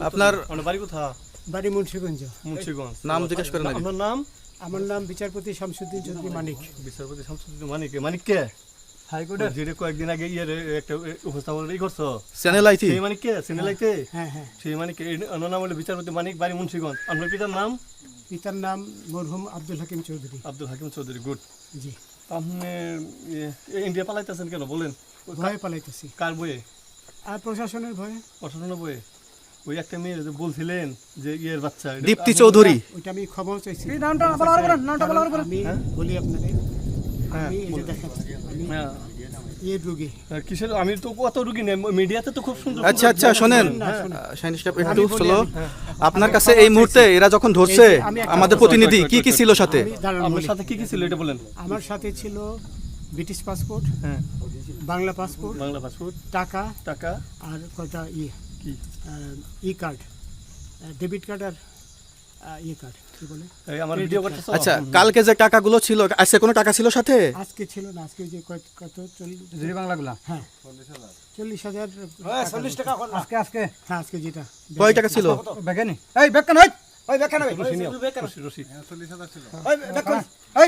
আপনার- আপনার বাড়ি কোথা বাড়ি মুন্সিগঞ্জ। মুন্সিগঞ্জ। নাম জিজ্ঞেস করেন আগে। নাম আমার নাম বিচারপতি শামসুদ্দিন চৌধুরী মানিক। বিচারপতি শামসুদ্দিন মানিক। মানিক কে? হাইকোর্টের যেটা কয়েকদিন আগে ইয়ে একটা উপস্থাপন ই করছ? চ্যানেল আইতি। সেই মানিক কে? সিনেলাইতে হ্যাঁ হ্যাঁ সেই মানিক কে? নাম হলো বিচারপতি মানিক বাড়ি মুন্সিগঞ্জ। আপনার পিতার নাম? পিতার নাম মরহুম আব্দুল হাকিম চৌধুরী। আব্দুল হাকিম চৌধুরী গুড। জি। আপনি ইন্ডিয়া পালাইতেছেন কেন? বলেন। ভয়ে পালাইতেছি। কার বইয়ে আর প্রশাসনের ভয়ে? প্রশাসনের বইয়ে ওই একটা মেয়ে যে বলছিলেন যে ইয়ের বাচ্চা দীপ্তি চৌধুরী। ওইটা আমি ক্ষমাও চাইছি। নামটা বলা পারবেন নামটা বলা পারবেন আমি বলি আপনাদের। আমি এই যে দেখাচ্ছি আমি হ্যাঁ। রোগী। কিসের আমি তো কত রুগী নেই মিডিয়াতে তো খুব সুন্দর আচ্ছা আচ্ছা শোনেন। একটু বলি, স্লো আপনার কাছে এই মুহূর্তে এরা যখন ধরছে এই আমাদের প্রতিনিধি কি কি ছিল সাথে? আমি দাঁড়ান আপনার বলি। সাথে কি কি ছিল এটা বলেন। আমার সাথে ছিল ব্রিটিশ পাসপোর্ট হ্যাঁ। বাংলা পাসপোর্ট বাংলা পাসপোর্ট টাকা টাকা আর কয়টা ইয়ে কি? ই কার্ড ডেবিট কার্ড আর ইয়ে কার্ড কি বলে? এই আমার ভিডিও করতেছ? আচ্ছা কালকে যে টাকাগুলো ছিল আজকে কোনো টাকা ছিল সাথে? আজকে ছিল না আজকে যে কত কত চল্লিশ? বাংলাগুলা। হ্যাঁ। চল্লিশ হাজার চল্লিশ টাকা আজকে আজকে। হ্যাঁ আজকে যেটা। কয় টাকা ছিল? বেগানি এই বেগান ওই ওই ওই রশি রশি ওই বেগান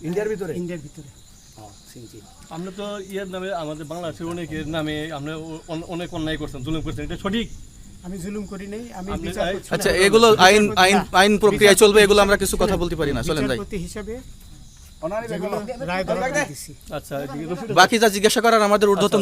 ইন্ডিয়ার ভিতরে? ইন্ডিয়ার ভিতরে। আমরা তো ইয়ের নামে আমাদের বাংলাদেশের অনেকের নামে আমরা অনেক অন্যায় করছেন জুলুম করছেন এটা সঠিক? আমি জুলুম করি নাই আমি আপনি- বিচার করছি আচ্ছা এগুলো আইন আইন আইন প্রক্রিয়া চলবে এগুলো আমরা কিছু কথা বলতে পারি না চলেন যাই। হিসাবে আচ্ছা বাকি যা জিজ্ঞাসা করার আমাদের ঊর্ধ্বতন